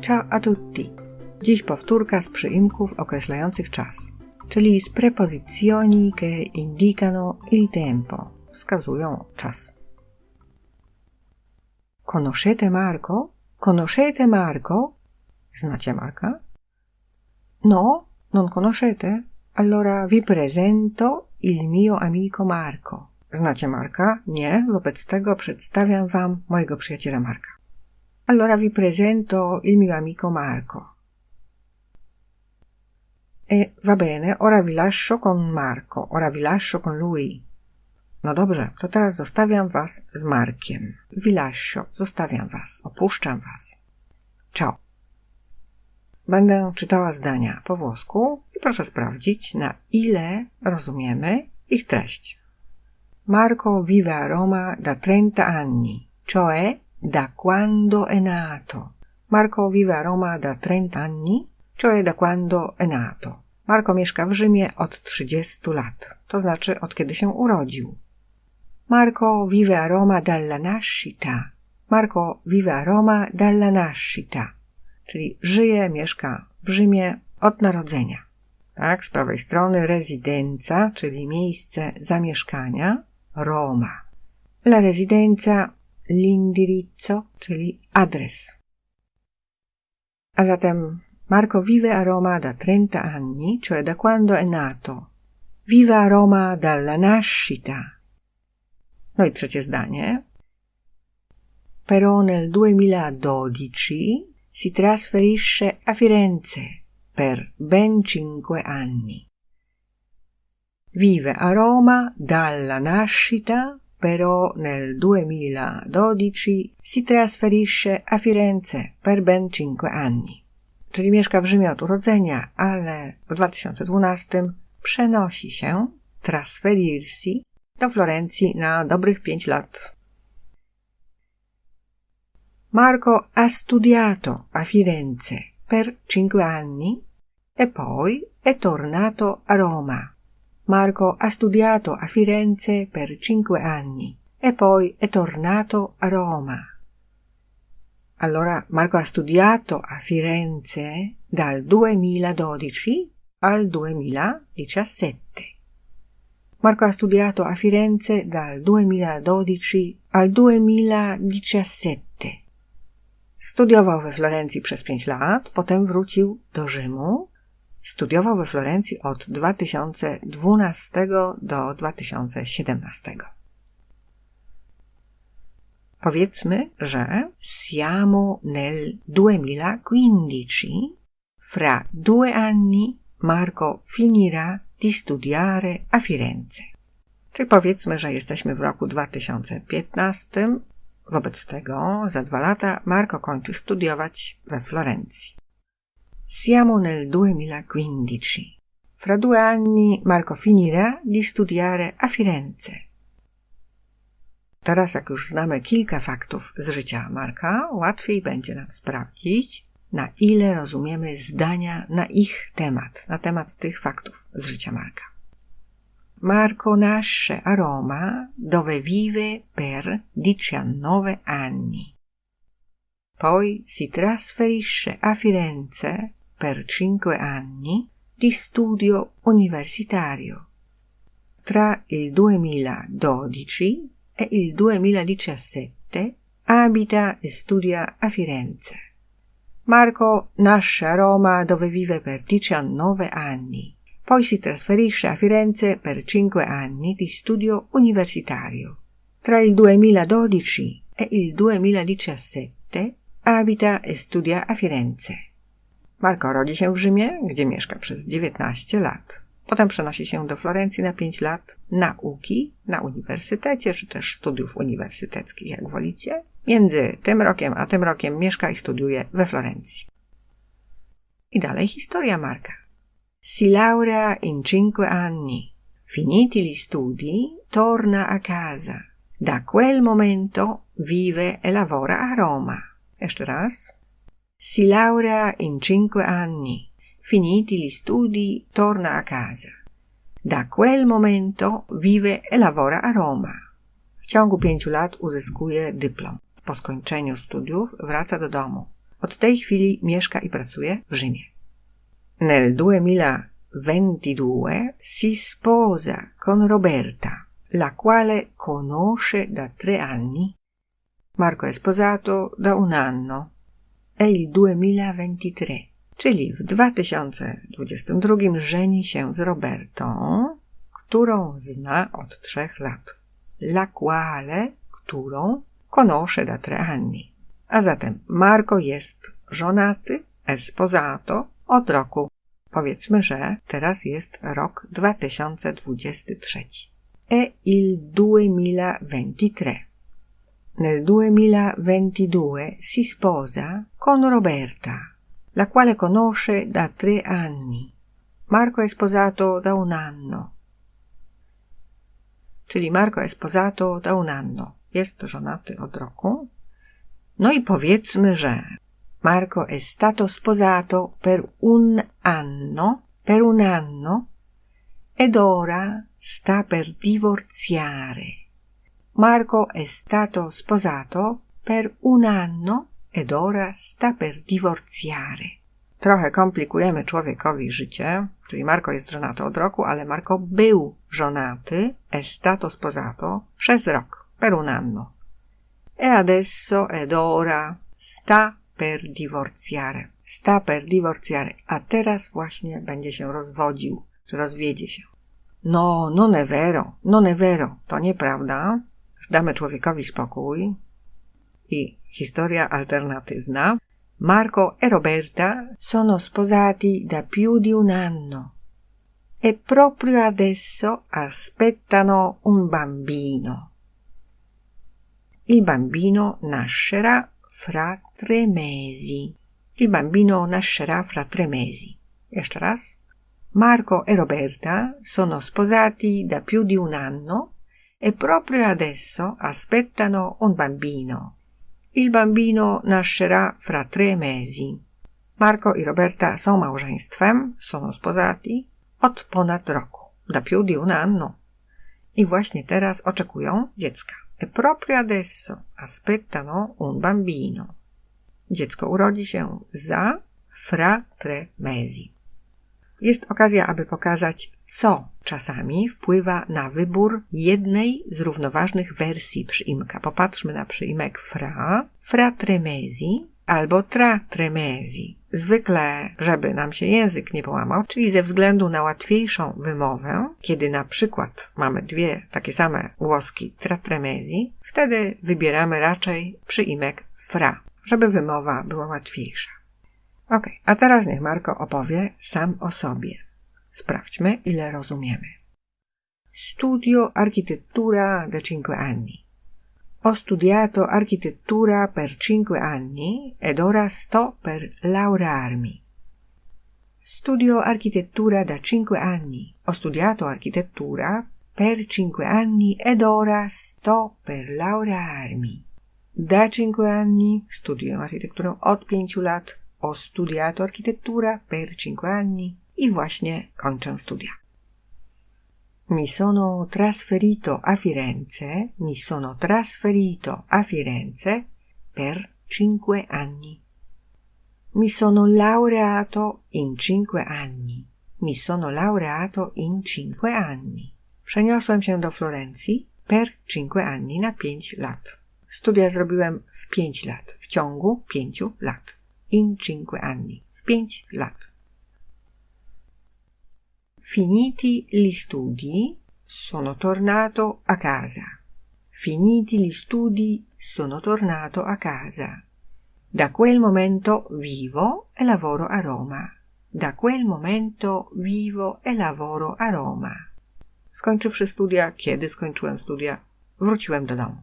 Ciao a tutti. Dziś powtórka z przyimków określających czas, czyli z prepozycjoni che indicano il tempo, wskazują czas. Conoscete Marco? Conoscete Marco? Znacie Marka? No, non conoscete? Allora vi presento il mio amico Marco. Znacie Marka? Nie, wobec tego przedstawiam wam mojego przyjaciela Marka. Allora vi presento il mio amico Marco. E va bene, ora vi lascio con Marco, ora vi lascio con lui. No dobrze, to teraz zostawiam was z Markiem. Vi lascio, zostawiam was, opuszczam was. Ciao. Będę czytała zdania po włosku i proszę sprawdzić, na ile rozumiemy ich treść. Marco vive a Roma da 30 anni, cioè da quando è nato. Marco vive a Roma da 30 anni, cioè da quando è nato. Marco mieszka w Rzymie od 30 lat, to znaczy od kiedy się urodził. Marco vive a Roma dalla nascita. Marco vive a Roma dalla nascita, czyli żyje, mieszka w Rzymie od narodzenia. Tak, z prawej strony rezydenza, czyli miejsce zamieszkania, Roma. La residenza, l'indirizzo, czyli adres. A zatem Marco vive a Roma da 30 anni, cioè da quando è nato. Vive a Roma dalla nascita. No i trzecie zdanie. Però nel 2012 si trasferisce a Firenze per ben cinque anni. Vive a Roma dalla nascita, però nel 2012 si trasferisce a Firenze per ben cinque anni. Czyli mieszka w Rzymie od urodzenia, ale w 2012 przenosi się, trasferirsi, do Florencji na dobrych pięć lat. Marco ha studiato a Firenze per cinque anni e poi è tornato a Roma. Marco ha studiato a Firenze per cinque anni e poi è tornato a Roma. Allora Marco ha studiato a Firenze dal 2012 al 2017. Marco ha studiato a Firenze dal 2012 al 2017. Studiował we Florencji przez pięć lat, potem wrócił do Rzymu. Studiował we Florencji od 2012 do 2017. Powiedzmy, że siamo nel 2015. Fra due anni Marco finirà di studiare a Firenze. Czyli powiedzmy, że jesteśmy w roku 2015. Wobec tego za dwa lata Marco kończy studiować we Florencji. Siamo nel 2015. Fra due anni Marco finirà di studiare a Firenze. Teraz, jak już znamy kilka faktów z życia Marka, łatwiej będzie nam sprawdzić, na ile rozumiemy zdania na ich temat, na temat tych faktów z życia Marka. Marco nasce a Roma dove vive per 19 anni. Poi si trasferisce a Firenze per 5 anni di studio universitario. Tra il 2012 e il 2017 abita e studia a Firenze. Marco nasce a Roma dove vive per 19 anni, poi si trasferisce a Firenze per 5 anni di studio universitario. Tra il 2012 e il 2017 abita e studia a Firenze. Marco rodzi się w Rzymie, gdzie mieszka przez 19 lat. Potem przenosi się do Florencji na 5 lat nauki na uniwersytecie, czy też studiów uniwersyteckich, jak wolicie. Między tym rokiem a tym rokiem mieszka i studiuje we Florencji. I dalej historia Marka. Si laurea in cinque anni. Finiti gli studi, torna a casa. Da quel momento vive e lavora a Roma. Jeszcze raz. Si laurea in cinque anni. Finiti gli studi, torna a casa. Da quel momento vive e lavora a Roma. W ciągu pięciu lat uzyskuje dyplom. Po skończeniu studiów wraca do domu. Od tej chwili mieszka i pracuje w Rzymie. Nel 2022 si sposa con Roberta, la quale conosce da tre anni. Marco è sposato da un anno. Il 2023, czyli w 2022 żeni się z Robertą, którą zna od trzech lat. La quale, którą, conosce da tre anni. A zatem Marco jest żonaty, esposato, od roku. Powiedzmy, że teraz jest rok 2023. E il 2023. Nel 2022 si sposa con Roberta, la quale conosce da tre anni. Marco è sposato da un anno. Czyli Marco è sposato da un anno. Jest żonaty od roku. No i powiedzmy, że Marco è stato sposato per un anno, per un anno, ed ora sta per divorziare. Marco è stato sposato per un anno ed ora sta per divorziare. Trochę komplikujemy człowiekowi życie, czyli Marco jest żonaty od roku, ale Marco był żonaty, è stato sposato, przez rok, per un anno. E adesso ed ora sta per divorziare. Sta per divorziare, a teraz właśnie będzie się rozwodził, czy rozwiedzie się. No, non è vero, non è vero, to nieprawda. Damy człowiekowi spokój. I historia alternatywna. Marco e Roberta sono sposati da più di un anno e proprio adesso aspettano un bambino. Il bambino nascerà fra tre mesi. Il bambino nascerà fra tre mesi. Jeszcze raz. Marco e Roberta sono sposati da più di un anno e proprio adesso aspettano un bambino. Il bambino nascerà fra tre mesi. Marco i Roberta są małżeństwem, sono sposati od ponad roku, da più di un anno. I właśnie teraz oczekują dziecka. E proprio adesso aspettano un bambino. Dziecko urodzi się za fra tre mesi. Jest okazja, aby pokazać, co czasami wpływa na wybór jednej z równoważnych wersji przyimka. Popatrzmy na przyimek fra, fra tremesi albo tra tremesi. Zwykle, żeby nam się język nie połamał, czyli ze względu na łatwiejszą wymowę, kiedy na przykład mamy dwie takie same głoski tratremezi, wtedy wybieramy raczej przyimek fra, żeby wymowa była łatwiejsza. Ok, a teraz niech Marko opowie sam o sobie. Sprawdźmy, ile rozumiemy. Studio architettura da cinque anni. Ho studiato architettura per cinque anni ed ora sto per laurearmi. Studio architettura da cinque anni. Ho studiato architettura per cinque anni ed ora sto per laurearmi. Da cinque anni studio architetturę od pięciu lat. Ho studiato architettura per cinque anni i właśnie kończę studia. Mi sono trasferito a Firenze, mi sono trasferito a Firenze per cinque anni. Mi sono laureato in cinque anni. Mi sono laureato in cinque anni. Przeniosłem się do Florencji per cinque anni na pięć lat. Studia zrobiłem w pięć lat, w ciągu pięciu lat. In cinque anni, pięć lat. Finiti gli studi, sono tornato a casa. Finiti gli studi, sono tornato a casa. Da quel momento vivo e lavoro a Roma. Da quel momento vivo e lavoro a Roma. Skończywszy studia, kiedy skończyłem studia, wróciłem do domu.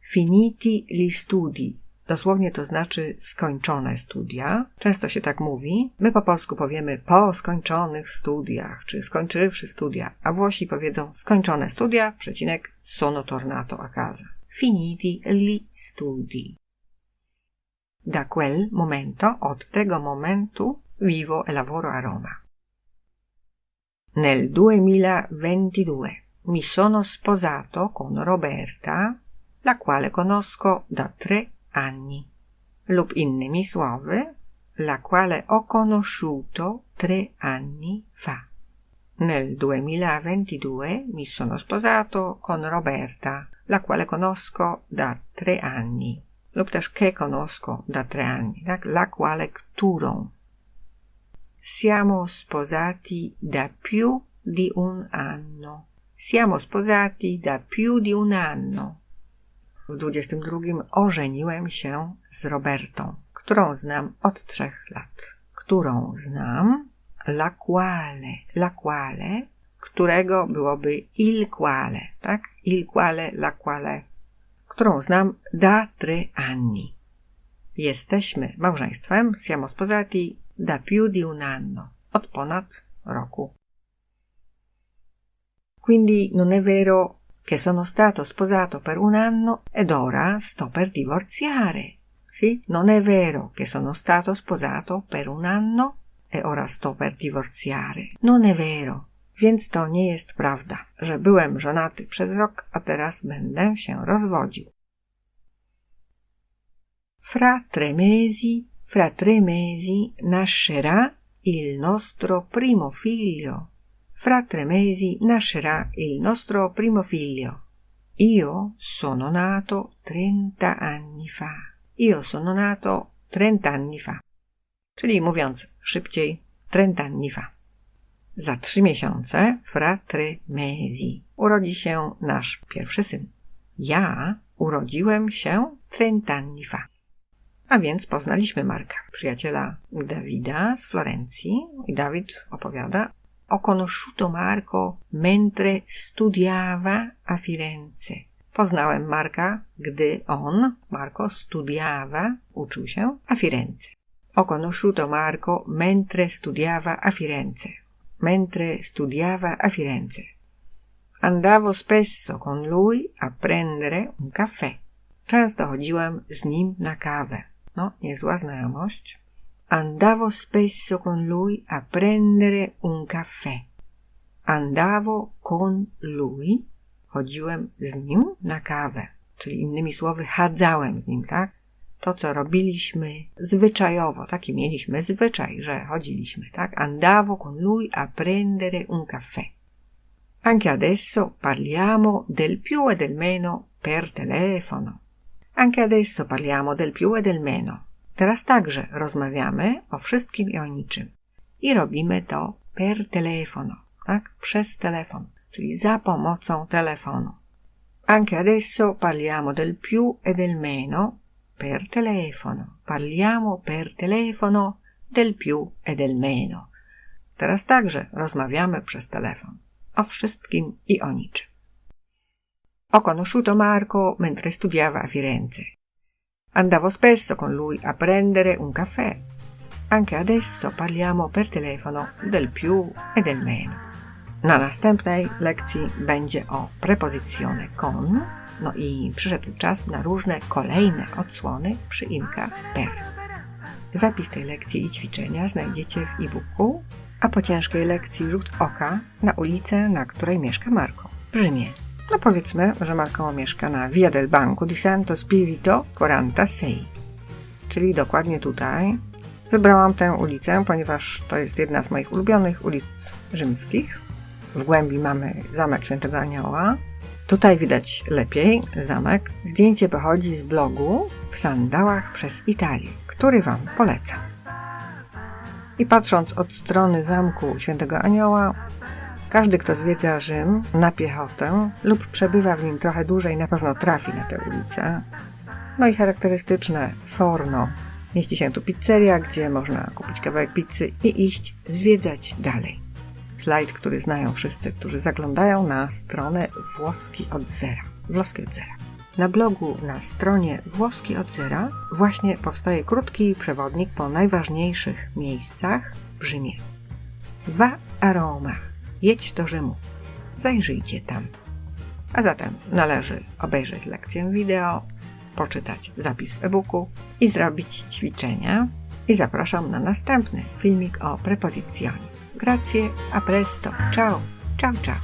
Finiti gli studi, Dosłownie to znaczy skończone studia. Często się tak mówi. My po polsku powiemy po skończonych studiach, czy skończywszy studia, a Włosi powiedzą skończone studia, przecinek sono tornato a casa. Finiti li studi. Da quel momento, od tego momentu, vivo e lavoro a Roma. Nel 2022 mi sono sposato con Roberta, la quale conosco da tre anni. lub innymi słowy, la quale ho conosciuto tre anni fa. Nel 2022 mi sono sposato con Roberta, la quale conosco da tre anni. Lub też che conosco da tre anni, tak? La quale którą. Siamo sposati da più di un anno. Siamo sposati da più di un anno. W 22 ożeniłem się z Robertą, którą znam od trzech lat. Którą znam? La quale, la quale, którego byłoby il quale, tak? Il quale, la quale, którą znam da tre anni. Jesteśmy małżeństwem, siamo sposati da più di un anno, od ponad roku. Quindi non è vero che sono stato sposato per un anno ed ora sto per divorziare. Sì, non è vero che sono stato sposato per un anno e ora sto per divorziare. Non è vero. Więc to nie jest prawda, że byłem żonaty przez rok, a teraz będę się rozwodził. Fra tre mesi, fra tre mesi nascerà il nostro primo figlio. Fra tre mesi nascerà il nostro primo figlio. Io sono nato 30 anni fa. Io sono nato 30 anni fa. Czyli mówiąc szybciej, 30 anni fa. Za trzy miesiące, fra tre mesi, urodzi się nasz pierwszy syn. Ja urodziłem się 30 anni fa. A więc poznaliśmy Marka, przyjaciela Dawida z Florencji. I Dawid opowiada, ho conosciuto Marco mentre studiava a Firenze. Poznałem Marka, gdy on, Marco, studiava, uczył się, a Firenze. Ho conosciuto Marco mentre studiava a Firenze. Mentre studiava a Firenze. Andavo spesso con lui a prendere un caffè. Często chodziłem z nim na kawę. No, niezła znajomość. Andavo spesso con lui a prendere un caffè. Andavo con lui, chodziłem z nim na kawę, czyli innymi słowy, chadzałem z nim, tak? To, co robiliśmy zwyczajowo, taki mieliśmy zwyczaj, że chodziliśmy, tak? Andavo con lui a prendere un caffè. Anche adesso parliamo del più e del meno per telefono. Anche adesso parliamo del più e del meno. Teraz także rozmawiamy o wszystkim i o niczym. I robimy to per telefono, tak? Przez telefon, czyli za pomocą telefonu. Anche adesso parliamo del più e del meno per telefono. Parliamo per telefono del più e del meno. Teraz także rozmawiamy przez telefon o wszystkim i o niczym. Ho conosciuto Marco mentre studiava a Firenze. Andavo spesso con lui a prendere un caffè. Anche adesso parliamo per telefono del più e del meno. Na następnej lekcji będzie o prepozycjone con, no i przyszedł czas na różne kolejne odsłony przyimka per. Zapis tej lekcji i ćwiczenia znajdziecie w e-booku, a po ciężkiej lekcji rzut oka na ulicę, na której mieszka Marko, w Rzymie. No powiedzmy, że Marko mieszka na Via del Banco di Santo Spirito 46, czyli dokładnie tutaj. Wybrałam tę ulicę, ponieważ to jest jedna z moich ulubionych ulic rzymskich. W głębi mamy zamek Świętego Anioła. Tutaj widać lepiej zamek. Zdjęcie pochodzi z blogu w sandałach przez Italię, który Wam polecam. I patrząc od strony zamku Świętego Anioła, każdy, kto zwiedza Rzym na piechotę lub przebywa w nim trochę dłużej, na pewno trafi na tę ulicę. No i charakterystyczne forno. Mieści się tu pizzeria, gdzie można kupić kawałek pizzy i iść zwiedzać dalej. Slajd, który znają wszyscy, którzy zaglądają na stronę Włoski od zera. Włoski od zera. Na blogu na stronie Włoski od zera właśnie powstaje krótki przewodnik po najważniejszych miejscach w Rzymie. Va a Roma. Jedź do Rzymu. Zajrzyjcie tam. A zatem należy obejrzeć lekcję wideo, poczytać zapis w e-booku i zrobić ćwiczenia. I zapraszam na następny filmik o prepozycjonie. Grazie, a presto. Ciao, ciao, ciao.